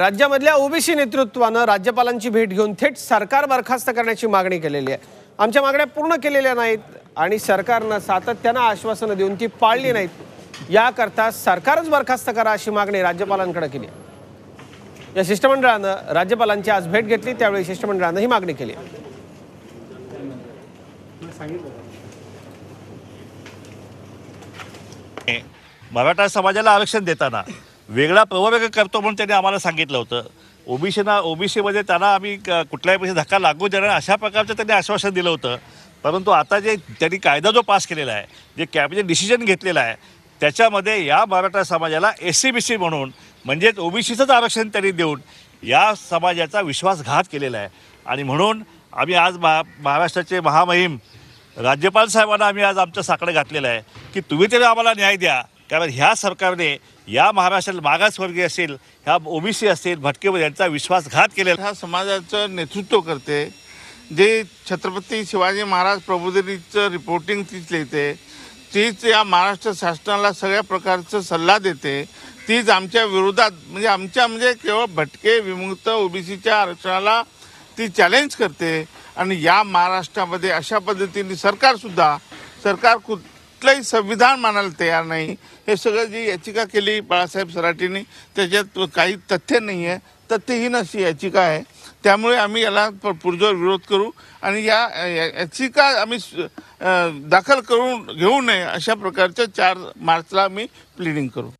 राज्यामधल्या OBC नेतृत्वानं राज्यपालांची भेट घेऊन थेट सरकार बरखास्त करण्याची मागणी केलेली आहे. आमच्या मागण्या पूर्ण केलेल्या नाहीत आणि सरकारनं सातत्यानं आश्वासनं देऊन ती पाळली नाहीत. याकरता सरकारच बरखास्त करा अशी मागणी राज्यपालांकडे केली या शिष्टमंडळानं राज्यपालांची आज भेट घेतली त्यावेळी शिष्टमंडळानं ही मागणी केली मराठा समाजाला आरक्षण देताना वेगळा प्रवर्ग करतो म्हणून त्यांनी आम्हाला सांगितलं होतं. ओबीसीना ओबीसीमध्ये त्यांना आम्ही क- कुठल्याही पैसे धक्का लागू देणार अशा प्रकारचं त्यांनी आश्वासन दिलं होतं. परंतु आता जे त्यांनी कायदा जो पास केलेला आहे जे कॅबिनेट डिसिजन घेतलेलं आहे त्याच्यामध्ये या मराठा समाजाला एस सी बी सी म्हणून म्हणजेच ओबीसीचंच आरक्षण त्यांनी देऊन या समाजाचा विश्वासघात केलेला आहे. आणि म्हणून आम्ही आज महा महाराष्ट्राचे महामहिम राज्यपाल साहेबांना आम्ही आज आमचं साकडं घातलेलं आहे की तुम्ही तरी आम्हाला न्याय द्या कारण ह्या सरकारने या महाराष्ट्रातील मागासवर्गीय असेल ह्या ओबीसी असतील भटके यांचा विश्वासघात केलेला हा समाजाचं नेतृत्व करते. जे छत्रपती शिवाजी महाराज प्रबोधिनीचं रिपोर्टिंग तीच लिहिते. तीच या महाराष्ट्र शासनाला सगळ्या प्रकारचं सल्ला देते. तीच आमच्या विरोधात म्हणजे आमच्या म्हणजे केवळ भटके विमुक्त ओबीसीच्या आरक्षणाला ती चॅलेंज करते. आणि या महाराष्ट्रामध्ये अशा पद्धतीने सरकारसुद्धा सरकार कुठलंही संविधान मानायला तयार नाही. हे सगळं जी याचिका केली बाळासाहेब सराटींनी त्याच्यात काही तथ्य नाही आहे तथ्यहीन अशी याचिका आहे. त्यामुळे आम्ही याला पुरजोर विरोध करू आणि या या- याचिका आम्ही दाखल करून घेऊ नये अशा प्रकारच्या चार मार्चला आम्ही प्लिडिंग करू.